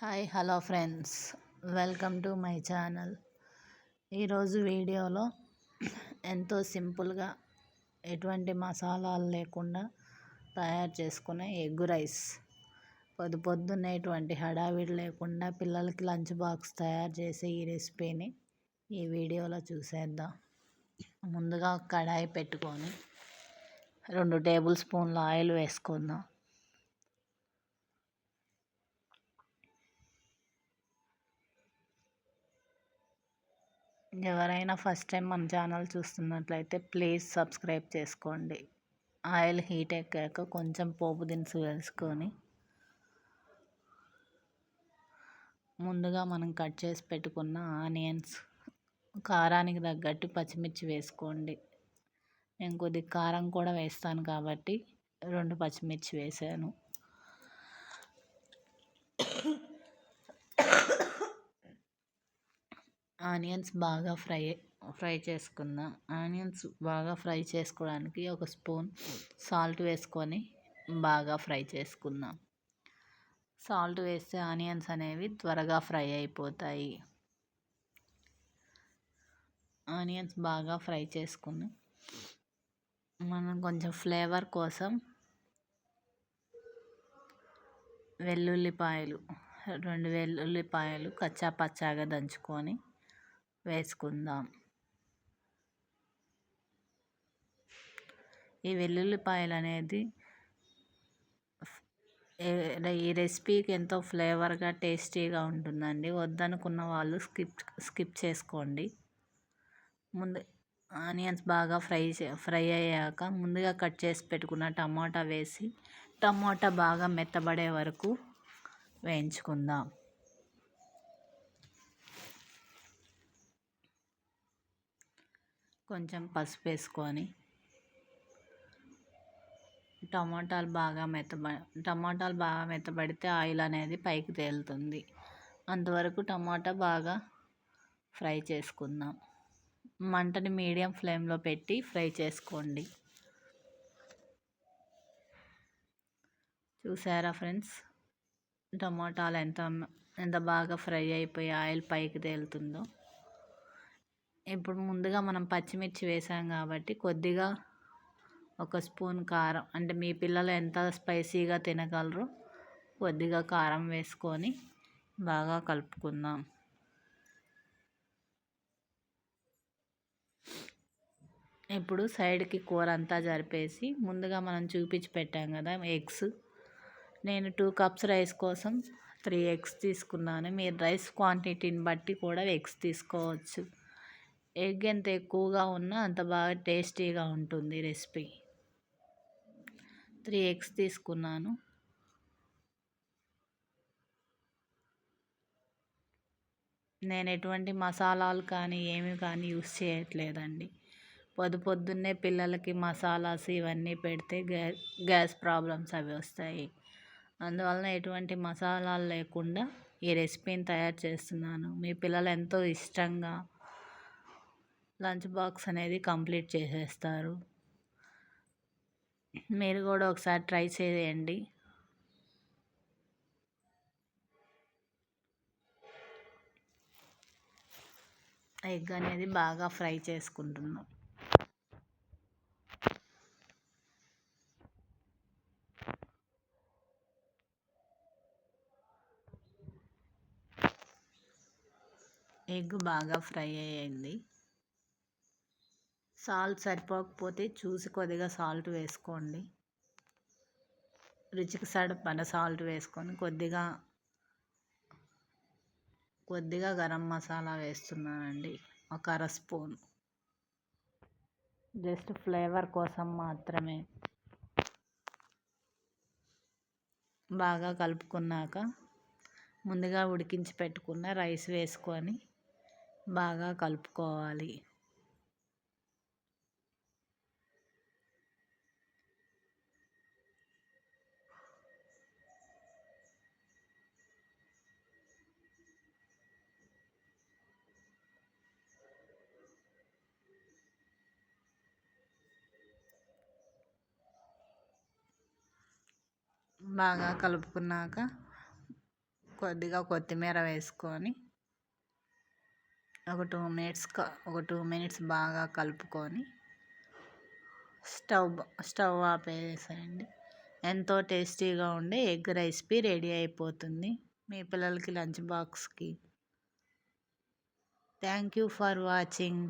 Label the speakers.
Speaker 1: Hi hello friends. Welcome to my channel. ఈరోజు వీడియోలో ఎంతో సింపుల్గా ఎటువంటి మసాలాలు లేకుండా తయారు చేసుకునే ఎగ్ రైస్. పొద్దు పొద్దున్నే ఎటువంటి హడావిడి లేకుండా పిల్లలకి లంచ్ బాక్స్ తయారు చేసే ఈ రెసిపీని ఈ వీడియోలో చూసేద్దాం. ముందుగా కడాయి పెట్టుకొని రెండు టేబుల్ స్పూన్ల ఆయిల్ వేసుకుందాం. ఎవరైనా ఫస్ట్ టైం మన ఛానల్ చూస్తున్నట్లయితే ప్లీజ్ సబ్స్క్రైబ్ చేసుకోండి. ఆయిల్ హీట్ ఎక్కాక కొంచెం పోపు దినుసు వేసుకొని ముందుగా మనం కట్ చేసి పెట్టుకున్న ఆనియన్స్ కారానికి తగ్గట్టు పచ్చిమిర్చి వేసుకోండి. నేను కొద్దిగా కారం కూడా వేస్తాను కాబట్టి రెండు పచ్చిమిర్చి వేసాను. ఆనియన్స్ బాగా ఫ్రై ఫ్రై చేసుకుందాం. ఆనియన్స్ బాగా ఫ్రై చేసుకోవడానికి ఒక స్పూన్ సాల్ట్ వేసుకొని బాగా ఫ్రై చేసుకుందాం. సాల్ట్ వేస్తే ఆనియన్స్ అనేవి త్వరగా ఫ్రై అయిపోతాయి. ఆనియన్స్ బాగా ఫ్రై చేసుకుని మనం కొంచెం ఫ్లేవర్ కోసం వెల్లుల్లిపాయలు రెండు వెల్లుల్లిపాయలు కచ్చా పచ్చాగా దంచుకొని వేసుకుందాం. ఈ వెల్లుల్లిపాయలు అనేది ఈ రెసిపీకి ఎంతో ఫ్లేవర్గా టేస్టీగా ఉంటుందండి. వద్దనుకున్న వాళ్ళు స్కిప్ స్కిప్ చేసుకోండి. ముందు ఆనియన్స్ బాగా ఫ్రై ఫ్రై అయ్యాక ముందుగా కట్ చేసి పెట్టుకున్న టమాటా వేసి టమాటా బాగా మెత్తబడే వరకు వేయించుకుందాం. కొంచెం పసుపు వేసుకొని టమాటాలు బాగా మెత్తబ టమాటాలు బాగా మెత్తబడితే ఆయిల్ అనేది పైకి తేలుతుంది. అంతవరకు టమాటా బాగా ఫ్రై చేసుకుందాం. మంటని మీడియం ఫ్లేమ్లో పెట్టి ఫ్రై చేసుకోండి. చూసారా ఫ్రెండ్స్? టమాటాలు ఎంత ఎంత బాగా ఫ్రై అయిపోయి ఆయిల్ పైకి తేలుతుందో. ఇప్పుడు ముందుగా మనం పచ్చిమిర్చి వేసాం కాబట్టి కొద్దిగా ఒక స్పూన్ కారం అంటే మీ పిల్లలు ఎంత స్పైసీగా తినగలరో కొద్దిగా కారం వేసుకొని బాగా కలుపుకుందాం. ఇప్పుడు సైడ్కి కూర అంతా జరిపేసి ముందుగా మనం చూపించి పెట్టాం కదా ఎగ్స్. నేను టూ కప్స్ రైస్ కోసం త్రీ ఎగ్స్ తీసుకున్నాను. మీరు రైస్ క్వాంటిటీని బట్టి కూడా ఎగ్స్ తీసుకోవచ్చు. ఎగ్ ఎంత ఎక్కువగా ఉన్నా అంత బాగా టేస్టీగా ఉంటుంది రెసిపీ. త్రీ ఎగ్స్ తీసుకున్నాను. నేను ఎటువంటి మసాలాలు కానీ ఏమి కానీ యూస్ చేయట్లేదండి. పొద్దు పొద్దున్నే పిల్లలకి మసాలాస్ ఇవన్నీ పెడితే గ్యా గ్యాస్ ప్రాబ్లమ్స్ అవి వస్తాయి. అందువలన ఎటువంటి మసాలాలు లేకుండా ఈ రెసిపీని తయారు చేస్తున్నాను. మీ పిల్లలు ఎంతో ఇష్టంగా లంచ్ బాక్స్ అనేది కంప్లీట్ చేసేస్తారు. మీరు కూడా ఒకసారి ట్రై చేయండి. ఎగ్ అనేది బాగా ఫ్రై చేసుకుంటున్నాం. ఎగ్ బాగా ఫ్రై అయ్యింది. సాల్ట్ సరిపోకపోతే చూసి కొద్దిగా సాల్ట్ వేసుకోండి. రుచికి సరిపడ సాల్ట్ వేసుకొని కొద్దిగా కొద్దిగా గరం మసాలా వేస్తున్నానండి. ఒక అర స్పూన్. జస్ట్ ఫ్లేవర్ కోసం మాత్రమే. బాగా కలుపుకున్నాక ముందుగా ఉడికించి పెట్టుకున్న రైస్ వేసుకొని బాగా కలుపుకోవాలి. బాగా కలుపుకున్నాక కొద్దిగా కొత్తిమీర వేసుకొని ఒక టూ మినిట్స్ ఒక టూ మినిట్స్ బాగా కలుపుకొని స్టవ్ స్టవ్ ఆపేసేయండి. ఎంతో టేస్టీగా ఉండే ఎగ్ రెసిపీ రెడీ అయిపోతుంది. మీ పిల్లలకి లంచ్ బాక్స్కి. Thank you for watching.